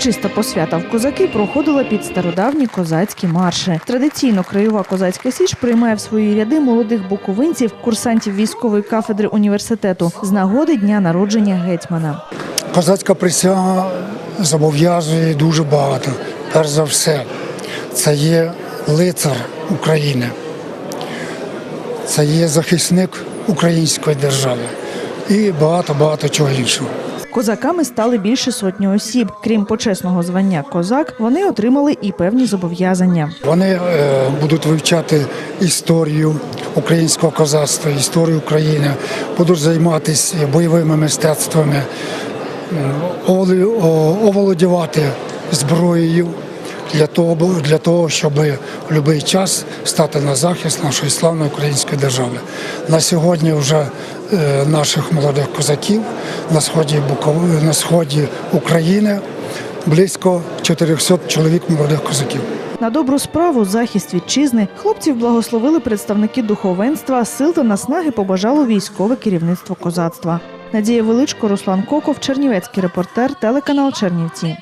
Урочиста посвята в козаки проходила під стародавні козацькі марші. Традиційно краєва козацька січ приймає в свої ряди молодих буковинців, курсантів військової кафедри університету з нагоди дня народження гетьмана. Козацька присяга зобов'язує дуже багато. Перш за все, це є лицар України, це є захисник української держави і багато-багато чого іншого. Козаками стали більше сотні осіб. Крім почесного звання козак, вони отримали і певні зобов'язання. Вони е, будуть вивчати історію українського козацтва, історію України, будуть займатися бойовими мистецтвами, м, оволодівати зброєю для того, для того, щоб в будь-який час стати на захист нашої славної української держави. На сьогодні вже е, наших молодих козаків на сході Буковини, на сході України близько 400 чоловік молодих козаків. На добру справу захист вітчизни хлопців благословили представники духовенства, сил та наснаги побажало військове керівництво козацтва. Надія Величко, Руслан Коков, Чернівецький репортер, телеканал Чернівці.